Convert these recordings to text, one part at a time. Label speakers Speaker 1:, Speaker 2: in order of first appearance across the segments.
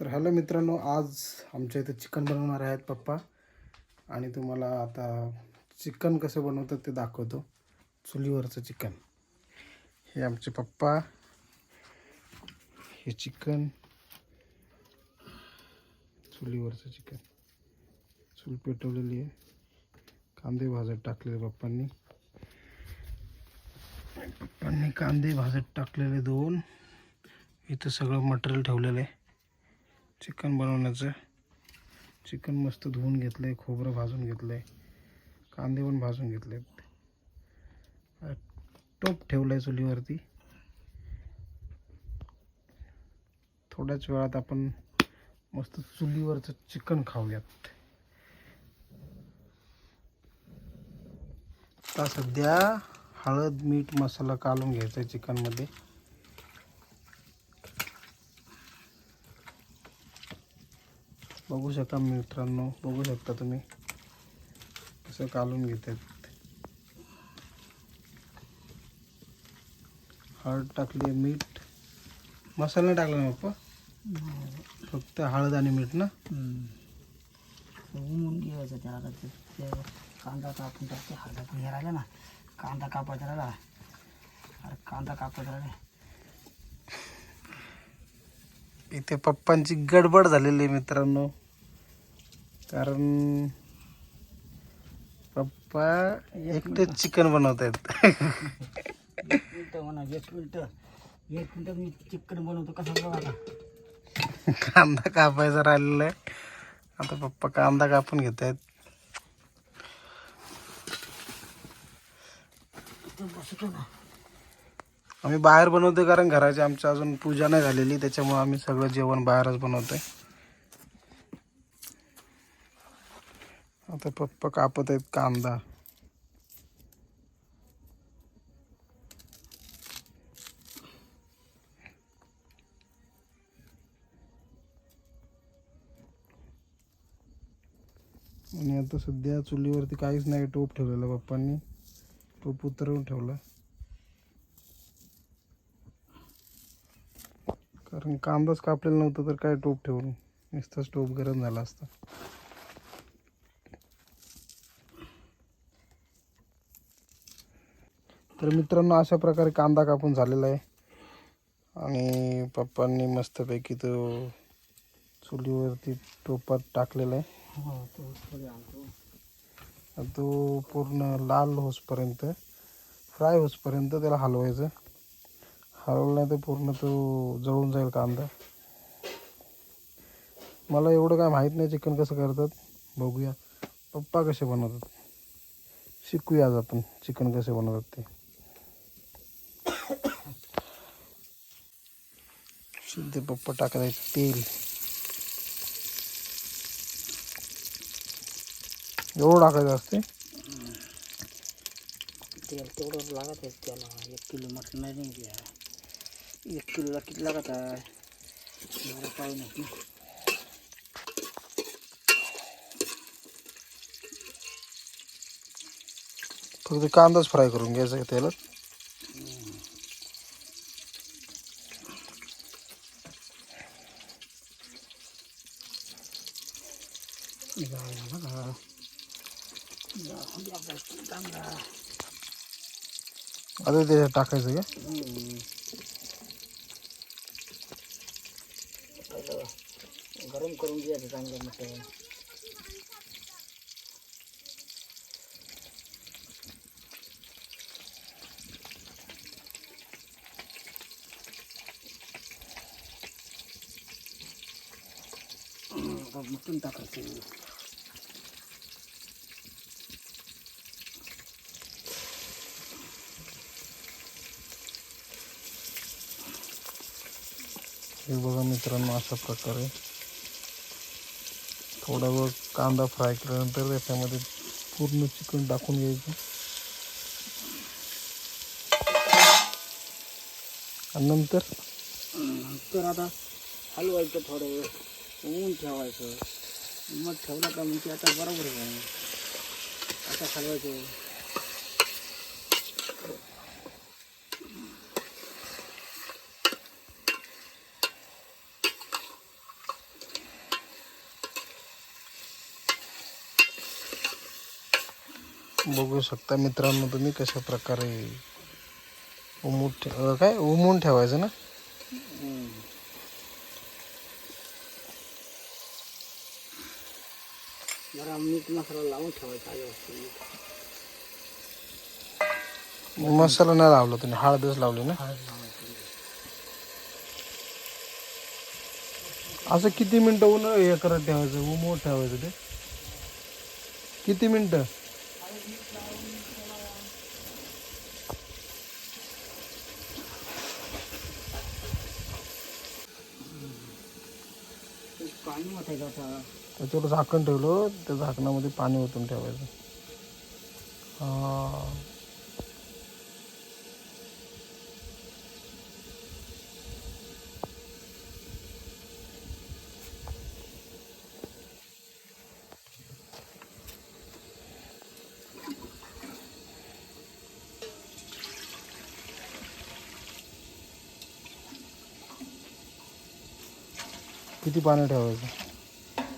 Speaker 1: तर हॅलो मित्रांनो आज आमच्या इथं चिकन बनवणार आहेत पप्पा. आणि तुम्हाला आता चिकन कसं बनवतात ते दाखवतो. चुलीवरचं चिकन. हे आमचे पप्पा. हे चिकन. चुलीवरचं चिकन. चूल पेटवलेली आहे. कांदे भाजत टाकलेले पप्पांनी. पप्पांनी कांदे भाजत टाकलेले दोन. इथं सगळं मटेरियल ठेवलेलं आहे. चिकन बनवण्याचं चिकन मस्त धुवून घेतलं आहे खोबरं भाजून घेतलं आहे कांदे पण भाजून घेतले आहेत टोप ठेवलं आहे चुलीवरती. थोड्याच वेळात आपण मस्त चुलीवरचं चिकन खाऊयात. आता सध्या हळद मीठ मसाला कालून घ्यायचा आहे चिकनमध्ये. बघू शकता मित्रांनो बघू शकता तुम्ही. कसं कालून घेत आहेत हळद टाकली मीठ. मसाला टाकला ना पप्पा फक्त हळद आणि मीठ ना?
Speaker 2: उमून घ्यायचं त्याला ते कांदा कापून टाकते. हळदा पण हे राहिला ना. कांदा कापायचा राहिला. अरे कांदा कापायचा राहिला.
Speaker 1: इथे पप्पांची गडबड झालेली आहे मित्रांनो. कारण पप्पा एकटेच चिकन बनवत आहेत
Speaker 2: एक मिनटं म्हणा एक मिनटं. एक मिनटात मी चिकन बनवतो कसं बघा आता?
Speaker 1: कांदा कापायचा राहिलेला आहे. आता पप्पा कांदा कापून घेत आहेत
Speaker 2: इथं बसतो ना.
Speaker 1: आम्ही बाहेर बनवतोय कारण घराची आमच्या अजून पूजा नाही झालेली त्याच्यामुळे आम्ही सगळं जेवण बाहेरच बनवतोय. आता पप्पा कापत आहेत कांदा. आणि आता सध्या चुलीवरती काहीच नाही टोप ठेवलेलं पप्पांनी. टोप उतरवून ठेवला. कारण कांदाच कापलेला नव्हता तर काय टोप ठेवून? नुसताच टोप गरम झाला असता. तर मित्रांनो अशा प्रकारे कांदा कापून झालेला आहे. आणि पप्पांनी मस्तपैकी तो चुलीवरती टोपात टाकलेला आहे.
Speaker 2: तो
Speaker 1: पूर्ण लाल होसपर्यंत फ्राय होसपर्यंत त्याला हलवायचं. हलवलं नाही तर पूर्ण तो जळून जाईल कांदा. मला एवढं काय माहीत नाही चिकन कसं करतात. बघूया. पप्पा कसे बनवतात. शिकूया आज आपण चिकन कसे बनवतात ते. शुद्ध पप्पा टाकायचं तेल एवढं टाकायचं असते
Speaker 2: तेल तेवढं लागत आहे त्याला एक किलो मटण नाही नाही द्या एक किलोला किती लागत आहे एवढं काही नाही
Speaker 1: फक्त कांदाच फ्राय करून घ्यायचा आहे आता ते टाकायचं का
Speaker 2: हम्म. पहिलं गरम करून घ्यायचं चांगलं मटण मटण टाकायचं
Speaker 1: हे बघा मित्रांनो अशा प्रकारे. थोडा वेळ कांदा फ्राय केल्यानंतर त्याच्यामध्ये पूर्ण चिकन टाकून घ्यायचं. आणि नंतर?
Speaker 2: तर आता हलवायचं थोडं वेळ. ऊन ठेवायचं. मग ठेवलं का म्हणजे आता बरोबर आहे आता हलवायचं.
Speaker 1: बघू शकता मित्रांनो तुम्ही कशा प्रकारे अं, काय? उमून ठेवायचं ना?
Speaker 2: जरा मीठ मसाला लावून ठेवायचा
Speaker 1: मसाला नाही लावला तुम्ही हळदच लावली ना? असं किती मिनिटं ऊन हे करत ठेवायचं? उमून ठेवायचं ते? किती मिनिटं
Speaker 2: ते पाणी ओतायचं आता
Speaker 1: त्याच्यावर झाकण ठेवलं त्या झाकणामध्ये पाणी ओतून ठेवायचं. हा. किती पाणी ठेवायचं?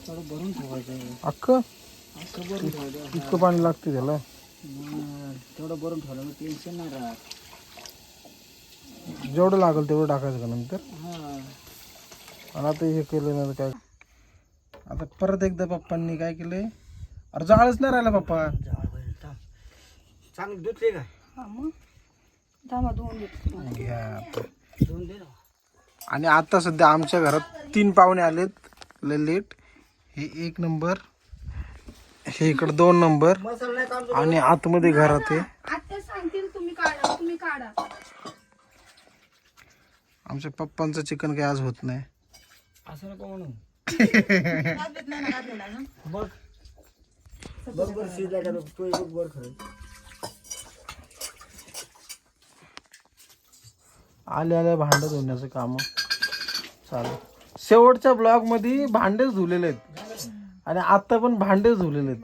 Speaker 2: थोडं भरून ठेवायचं
Speaker 1: अख्खं?
Speaker 2: असं भरून ठेवायचं
Speaker 1: इतकं पाणी लागते त्याला?
Speaker 2: मग तेवढं भरून ठेवलं मग टेन्शन नाही राहत.
Speaker 1: जेवढं लागेल तेवढं टाकायचं का नंतर?
Speaker 2: हा.
Speaker 1: आणि आता हे केलं ना काय? आता परत एकदा पप्पांनी काय केलंय? अरे जाळच नाही राहिला पप्पा.
Speaker 2: चांगलं धुतले का?
Speaker 3: हा मग. थांबा दोन देतो
Speaker 1: घ्या
Speaker 2: दे ना.
Speaker 1: आणि आता सध्या आमच्या घरात तीन पाहुणे आलेत. लय लेट. हे एक नंबर. हे इकडे दोन नंबर. आणि आतमध्ये घरात आहे.
Speaker 3: आता सांगतील तुम्ही काढा तुम्ही काढा.
Speaker 1: आमच्या पप्पांचं चिकन काही आज होत नाही.
Speaker 2: असं नको म्हणू. बघ. बघ बरं शिजला का तो? बघ बरं खरं.
Speaker 1: आले आले भांडं धुण्याचं काम. चालू शेवटच्या ब्लॉगमध्ये भांडेच धुलेले आहेत. आणि आता पण भांडेच धुलेले आहेत.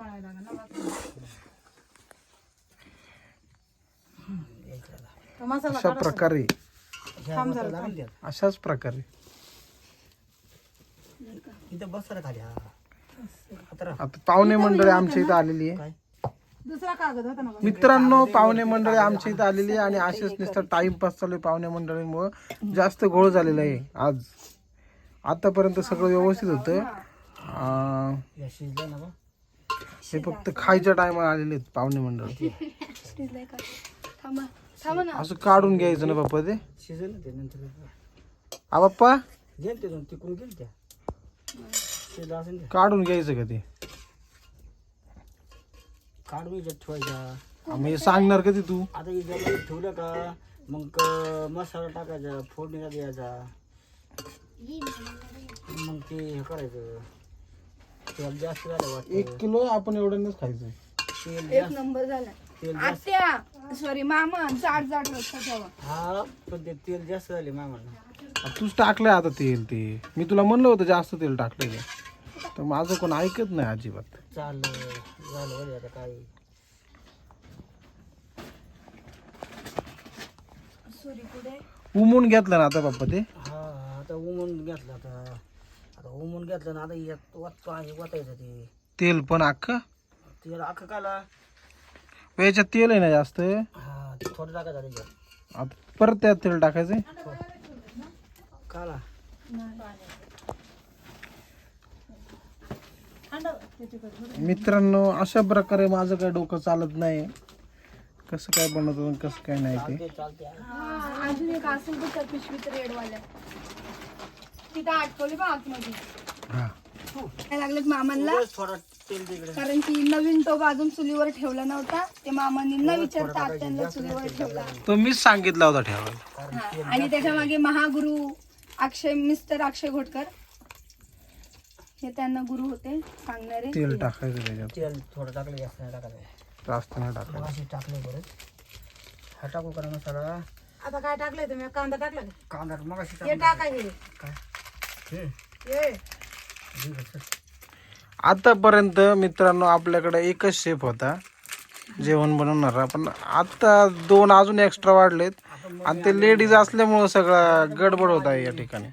Speaker 1: अशा प्रकारे. अशाच प्रकारे.
Speaker 2: आता
Speaker 1: पाहुणे मंडळी आमच्या इथं आलेली आहे.
Speaker 3: दुसरा कागद होता ना
Speaker 1: मित्रांनो पाहुणे मंडळी आमच्या इथं आलेली आहे आणि असेच नुसतं टाइमपास चालू आहे पाहुणे मंडळीमुळं. जास्त घोळ झालेला आहे आज. आतापर्यंत सगळं व्यवस्थित होतं. हे फक्त खायच्या टायमाला आलेले आहेत पाहुणे मंडळी.
Speaker 3: शिजलंय का थांबा थांबा ना
Speaker 1: असं काढून घ्यायचं ना बाप्पा ते.
Speaker 2: शिजलं ना ते नंतर
Speaker 1: आ बाप्पा?
Speaker 2: गेल ते दोन तिकडून गेल त्या शिजलं असेल ते
Speaker 1: काढून घ्यायचं का ते?
Speaker 2: काढून याच्यात ठेवायचा.
Speaker 1: आम्ही हे सांगणार कधी तू
Speaker 2: आता याच्यामध्ये ठेवलं का मग क- मसाला टाकायचा फोडणीला द्यायचा. मग ते हे करायचं. तेल जास्त झालं वाटतं.
Speaker 1: एक किलो आपण एवढ्यानंच खायचं
Speaker 2: तेल
Speaker 3: एक
Speaker 2: जास्त
Speaker 3: नंबर झाला.
Speaker 2: तेल जास्त
Speaker 3: आत्या सॉरी मामा जाड जाड रस्ता ठेवा.
Speaker 2: हा पण ते तेल जास्त झाले मामाला.
Speaker 1: तूच टाकलंय आता तेल ते. मी तुला म्हणलं होतं जास्त तेल टाकलेलं तर माझं कोण ऐकत नाही अजिबात.
Speaker 2: चाललं झालं बरं आता काय
Speaker 3: सॉरी पुढे
Speaker 1: उमून घेतलं ना आता बाप्पा ते?
Speaker 2: हा आता उमून घेतलं आता. आता उमून घेतलं ना आता यात वाटतो आहे वाटायचं ते.
Speaker 1: तेल पण अख्खं?
Speaker 2: तेल अख्खं काला.
Speaker 1: याच्यात तेल आहे ना जास्त?
Speaker 2: हा ते थोडं टाकायचं त्याच्यात
Speaker 1: आता परत त्यात तेल टाकायचंय?
Speaker 2: काला.
Speaker 1: मित्रांनो अशा प्रकारे माझं काय डोकं चालत नाही. कसं काय बनवतो आणि कसं काय नाही ते.
Speaker 2: ते
Speaker 3: हा, अजून एक असेल त्या पिशवीत रेडवाल्या तिथं अटकवली बा आतमध्ये.
Speaker 1: हा.
Speaker 3: काय लागलं मामांना?
Speaker 2: थोडं तेल तिकडे
Speaker 3: कारण की नवीन टोप अजून चुलीवर ठेवला नव्हता. ते मामांनी न विचारता आत्यांना चुलीवर ठेवला.
Speaker 1: तो मीच सांगितला होता ठेवायला.
Speaker 3: हा, आणि त्याच्यामागे महागुरु अक्षय मिस्टर अक्षय घोटकर. हे त्यांना गुरु होते सांगणारे.
Speaker 1: तेल टाकायचं त्याच्यात.
Speaker 2: तेल थोडं टाकलं जास्त नाही टाकायचं
Speaker 1: जास्त नाही टाकायचं
Speaker 2: टाकले परत हा टाकू करा मसाला?
Speaker 3: आता काय टाकलंय तुम्ही? कांदा टाकला
Speaker 2: कांदा मग अशी
Speaker 3: हे टाका हे.
Speaker 2: काय? हे.
Speaker 3: हे.
Speaker 2: हे.
Speaker 1: आतापर्यंत मित्रांनो आपल्याकडे एकच शेफ होता. जेवण बनवणारा पण आता दोन अजून एक्स्ट्रा वाढलेत. आणि ते लेडीज असल्यामुळं सगळं गडबड होत आहे या ठिकाणी.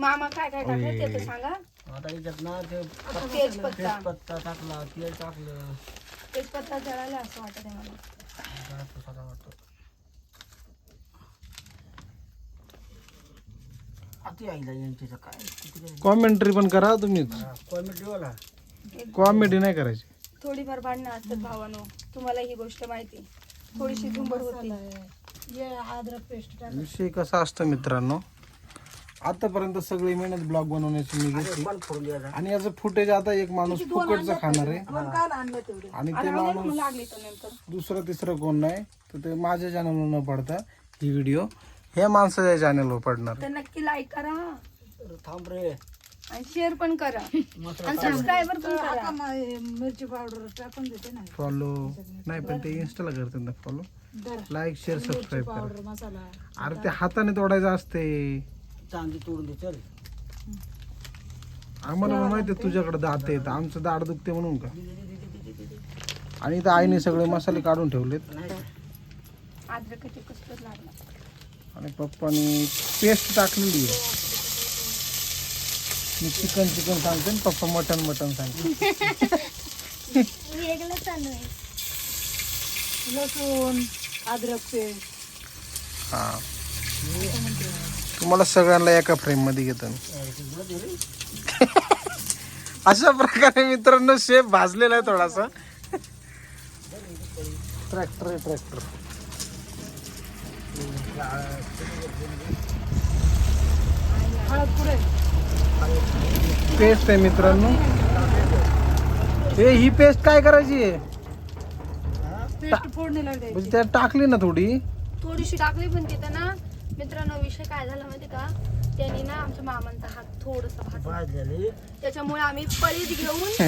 Speaker 3: मामा काय काय टाकलं ते तर सांगा.
Speaker 2: आता याच्यात ना ते
Speaker 3: तेजपत्ता
Speaker 2: पत्ता टाकला तेल टाकलं.
Speaker 3: तेजपत्ता जळाला असं वाटत आहे मला.
Speaker 2: जरा प्रसादा वाटतो अति आईला यांच्याचं काय? किती काय?
Speaker 1: कॉमेंट्री पण करा तुम्हीच
Speaker 2: कॉमेडी वाला.
Speaker 1: कॉमेडी नाही करायची.
Speaker 3: थोडीफार भांडणं असतात भावानो. तुम्हाला ही गोष्ट माहिती थोडीशी झुंबर होती.
Speaker 1: विषय कसा असतो मित्रांनो? आतापर्यंत सगळी मेहनत ब्लॉग बनवण्याची मी घेतली. आणि याचं फुटेज आता एक माणूस फुकटचं खाणार आहे. आणि ते माणूस दुसरं तिसरं कोण नाही तर ते माझ्या चॅनलवर न पडता ही व्हिडिओ ह्या माणसाच्या चॅनलवर पडणार
Speaker 3: तर नक्की लाईक करा.
Speaker 2: थांब रे.
Speaker 3: आणि शेअर पण करा.
Speaker 2: मस्त
Speaker 3: आणि सबस्क्रायबर पण करा.
Speaker 4: मिरची पावडर टाकून देते ना.
Speaker 1: फॉलो नाही पण ते इन्स्टाला करतात ना फॉलो लाईक शेअर सबस्क्राईब करा. अरे ते हाताने तोडायचं असते.
Speaker 2: चांदी तोडून दे चल.
Speaker 1: आम्हाला माहिती आहे तुझ्याकडे दात आहेत. आमचं दाड दुखते म्हणून का? आणि इथं आईने सगळे मसाले काढून ठेवलेत.
Speaker 3: अद्रकाचे कस्तूर लागला
Speaker 1: आणि पप्पानी पेस्ट टाकलेली आहे. मी चिकन चिकन सांगते आणि पप्पा मटन मटन सांगते.
Speaker 3: वेगळं चालू आहे
Speaker 4: लसूण अद्रक पेस्ट.
Speaker 1: हा. तुम्हाला सगळ्यांना एका फ्रेममध्ये घेतो मी. अशा प्रकारे मित्रांनो शेप भाजलेला आहे थोडासा. ट्रॅक्टर आहे ट्रॅक्टर पेस्ट आहे मित्रांनो. हे ही पेस्ट काय करायची? आहे म्हणजे त्यात टाकली ना थोडी.
Speaker 3: थोडीशी टाकली पण तिथं ना मित्रांनो विषय काय झाला माहिती का? त्यांनी ना आमच्या मामांचा हात थोडसा भाजला.
Speaker 2: भाजलेली.
Speaker 3: त्याच्यामुळे आम्ही पळीत घेऊन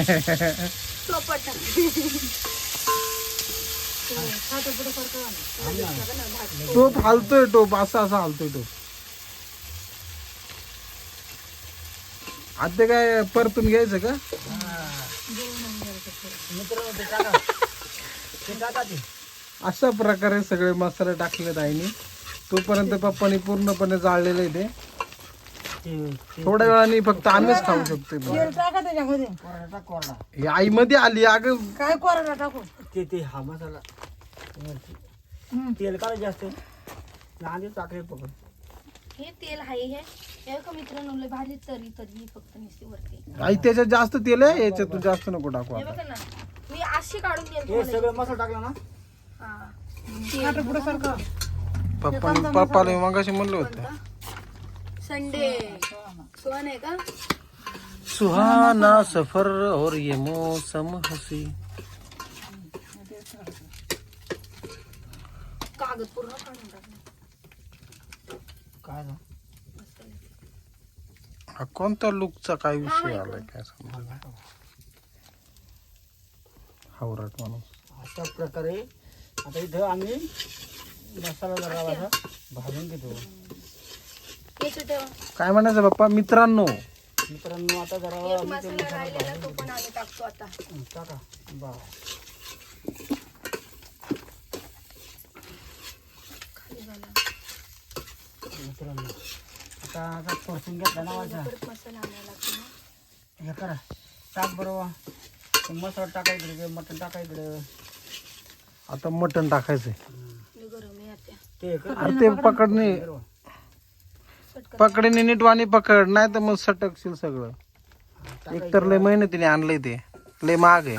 Speaker 4: पुढे सारखं
Speaker 1: टोप हालतोय टोप असा असा हालतोय टोप. आता काय परतून घ्यायचं का?
Speaker 2: मित्रांनो ते टाका. ते टाका ते.
Speaker 1: अशा प्रकारे सगळे मसाले टाकलेत आईने. तोपर्यंत पप्पानी पूर्णपणे जाळलेले ते.
Speaker 2: ते-
Speaker 1: थोड्या वेळाने फक्त आम्हीच खाऊ शकतो
Speaker 4: तेल टाका त्याच्यामध्ये.
Speaker 2: कोरडा टाक कोरडा.
Speaker 1: ही आईमध्ये आली अगं.
Speaker 4: काय कोरडा टाकू?
Speaker 2: ते ते हा मसाला. तेल काय जास्त. लांबी टाकले पकड.
Speaker 3: हे तेल आहे हे. हे का मित्रांनो लय भारी तरी तरी फक्त निसते वरती.
Speaker 1: आई त्याच्यात जास्त तेल आहे? याच्यात तू जास्त नको टाकू
Speaker 3: हे
Speaker 1: आता.
Speaker 3: बघा ना मी अशी काढून
Speaker 2: हे. सगळं मसाला टाकला ना?
Speaker 3: हा.
Speaker 4: खातं पुढे सारखं.
Speaker 1: पप्पानी पप्पाला मगाशी म्हणलं होतं.
Speaker 3: कोणता? संडे. सोन आहे का?
Speaker 1: सुहाना सफर और ये मौसम हसी।
Speaker 3: कागद पूर्ण काढून
Speaker 2: काय?
Speaker 1: हा कोणत्या लुकचा काय विषय आलाय काय समजा हावराट माणूस.
Speaker 2: अशा प्रकारे आता इथं आम्ही मसाला जरा असा भाजून घेतो.
Speaker 1: काय म्हणायचं बाप्पा? मित्रांनो.
Speaker 2: मित्रांनो आता जरा आम्ही ते
Speaker 3: मसाला राहिलेला तो पण आम्ही टाकतो आता.
Speaker 2: टाका. बा मित्रांनो आता आता परतून घेतला ना माझा.
Speaker 3: परत मसाला आणायला लागतो ना.
Speaker 2: हे करा. टाक बरोबर मसाला टाका इकडे मटण टाका इकडे.
Speaker 1: आता मटण टाकायचंय
Speaker 3: मी गरम आहे आता
Speaker 2: ते कर
Speaker 1: अरे ते पकडणे. पकडणे नीट वाणी पकड नाही तर मग सटकशील सगळं. एक तर लय मेहनतीने आणलंय ते. लय महाग आहे.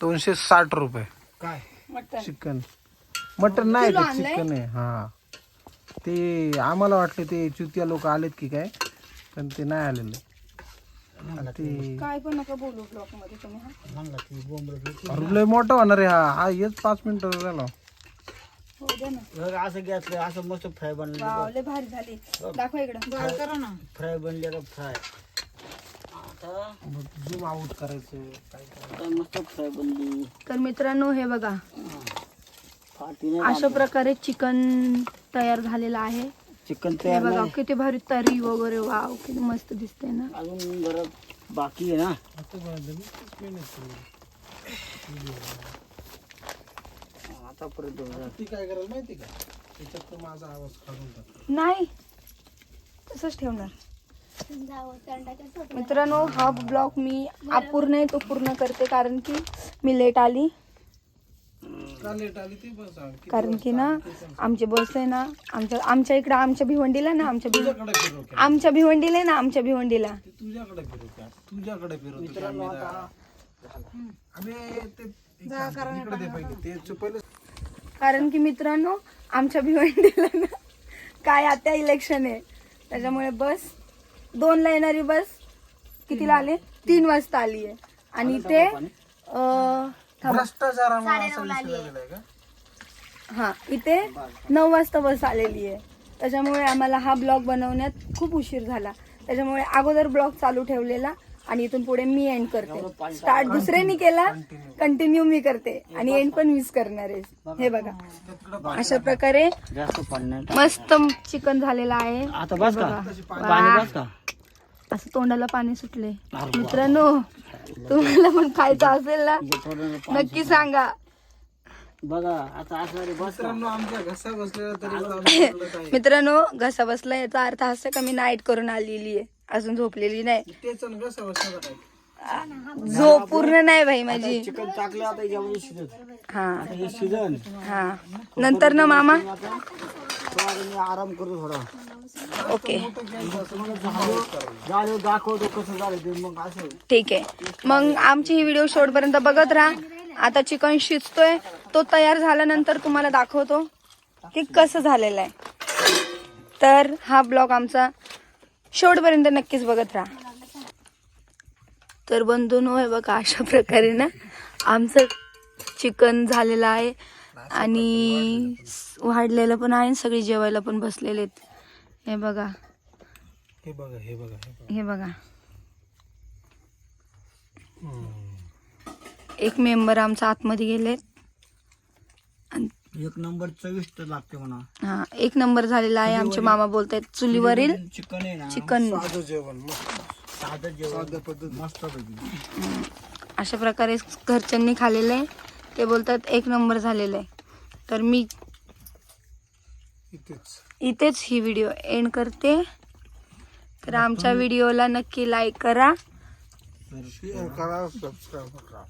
Speaker 1: दोनशे साठ रुपये.
Speaker 2: काय?
Speaker 3: Mutton
Speaker 1: chicken. मटन नाही ते? चिकन आहे हा. ते आम्हाला वाटले ते चुतिया लोक आलेत की काय पण ते नाही आलेले.
Speaker 3: काय पण नका बोलू ब्लॉकमध्ये तुम्ही हा.
Speaker 2: म्हणला ती बोंबल
Speaker 1: अरे लय मोठा होणार आहे हा. हा हेच पाच मिनिटं झाला.
Speaker 3: हो ना.
Speaker 2: असं घेतलं असं मस्त फ्राय बनले.
Speaker 3: वाव लय भारी झाली. दाखवा इकडं.
Speaker 4: करा ना.
Speaker 2: फ्राय बनले का फ्राय. आता
Speaker 1: झूम आउट करायचं काय
Speaker 2: मस्त फ्राय बनली.
Speaker 3: तर मित्रांनो हे बघा.
Speaker 2: फाटी नाही
Speaker 3: अशा प्रकारे चिकन तयार झालेलं आहे.
Speaker 2: चिकन
Speaker 3: हे
Speaker 2: तयार
Speaker 3: बघा
Speaker 2: नाही.
Speaker 3: किती भारी तरी वगैरे वाव किती मस्त दिसते ना.
Speaker 2: अजून जरा बाकी आहे ना?
Speaker 1: ती काय करायला माहिती का? त्याच्यात तर माझा आवाज काढून
Speaker 3: नाही तसंच ठेवणार. मित्रांनो हा ब्लॉग मी अपूर्ण आहे तो पूर्ण करते कारण की मी लेट आली
Speaker 1: का लेट आली ते पण सांग किती
Speaker 3: कारण की ना. आमच्या बस आहे ना आमच्या आमच्या इकडं आमच्या भिवंडीला ना आमच्या? आमच्या भिवंडीला आहे ना आमच्या भिवंडीला
Speaker 1: तुझ्याकडे
Speaker 3: कारण की मित्रांनो आमच्या भिवंडीला ना काय आता इलेक्शन आहे त्याच्यामुळे बस दोनला येणारी बस कितीला आले तीन वाजता आली आहे आणि ते.
Speaker 1: भ्रष्टाचारामुळे असा विषय झालेला आहे. का?
Speaker 3: हा इथे नऊ वाजता बस आलेली आहे. त्याच्यामुळे आम्हाला हा ब्लॉग बनवण्यात खूप उशीर झाला. त्याच्यामुळे अगोदर ब्लॉग चालू ठेवलेला आणि इथून पुढे मी एंड करते. स्टार्ट दुसऱ्यांनी केला कंटिन्यू मी करते. आणि एंड पण मिस करणार आहे. हे बघा. अशा प्रकारे मस्त चिकन झालेलं आहे.
Speaker 2: आता बस का?
Speaker 3: वा.
Speaker 2: पाणी बस का?
Speaker 3: असं तोंडाला पाणी सुटले. मित्रांनो तुम्हाला पण खायचं असेल ना नक्की सांगा.
Speaker 2: बघा आता असं रे बस
Speaker 1: मित्रांनो आमचा घसा बसलेला.
Speaker 3: मित्रांनो बसला याचा अर्थ असा का मी नाईट करून आलेली आहे. अजून झोपलेली नाही.
Speaker 1: तेच आणि घसा बसला काय
Speaker 3: झोप पूर्ण नाही भाई माझी.
Speaker 2: चिकन टाकलं आता
Speaker 3: हा.
Speaker 2: आता हे सीझन
Speaker 3: हा. नंतर ना मामा?
Speaker 2: आराम करतो थोडा.
Speaker 3: ओके.
Speaker 2: झालं दाखवतो कसं झालं ते मग असं.
Speaker 3: ठीक आहे. मग आमची ही व्हिडिओ शेवटपर्यंत बघत राहा. आता चिकन शिजतोय. तो तयार झाल्यानंतर तुम्हाला दाखवतो की कसं झालेलं आहे. तर हा ब्लॉग आमचा शेवटपर्यंत नक्कीच बघत राहा. तर बंधून हे बघा अशा प्रकारे ना आमचं चिकन झालेलं आहे आणि वाढलेलं पण आहे. आणि सगळे जेवायला पण बसलेले आहेत. हे बघा.
Speaker 1: हे बघा हे बघा हे बघा.
Speaker 3: हे. एक मेंबर आमचा आतमध्ये गेलेत. आणि
Speaker 2: एक नंबर चविष्ट लागते म्हणा.
Speaker 3: हा एक नंबर झालेला आहे. आमचे मामा बोलतायत चुलीवरील
Speaker 2: चिकन आहे ना
Speaker 3: चिकन.
Speaker 1: साधं जेवण
Speaker 2: साधं जेवण मस्त
Speaker 3: अशा प्रकारे घरच्यांनी खाल्लेलं आहे. ते बोलतात एक नंबर झालेलं आहे. तर मी
Speaker 1: इथेच.
Speaker 3: ही व्हिडिओ एंड करते. तर आमच्या व्हिडिओला नक्की लाईक करा.
Speaker 1: शेअर करा सबस्क्राईब करा.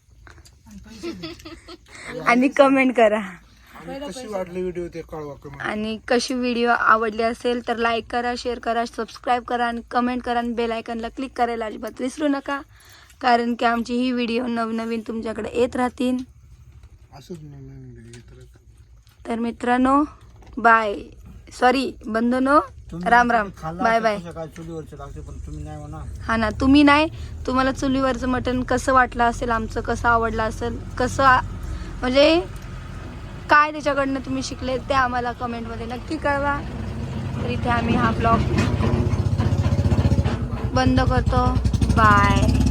Speaker 3: आणि कमेंट करा.
Speaker 1: कशी वाटली व्हिडिओ ते कळवा कमेंट
Speaker 3: आणि कशी व्हिडिओ आवडली असेल तर लाईक करा शेअर करा सबस्क्राईब करा आणि कमेंट करा आणि बेल आयकनला क्लिक करायला अजिबात विसरू नका. कारण की आमची ही व्हिडिओ नवनवीन तुमच्याकडे येत राहतील
Speaker 1: असंच नवीन video येत राहतं.
Speaker 3: तर मित्रांनो बाय. सॉरी बंधनो राम राम. Bye bye. हा ना तुम्ही नाही. तुम्हाला चुलीवरचं मटण कसं वाटलं असेल आमचं कसं आवडलं असेल कसं म्हणजे काय त्याच्याकडनं तुम्ही शिकले ते आम्हाला कमेंटमध्ये नक्की कळवा. तर इथे आम्ही हा ब्लॉग बंद करतो. बाय.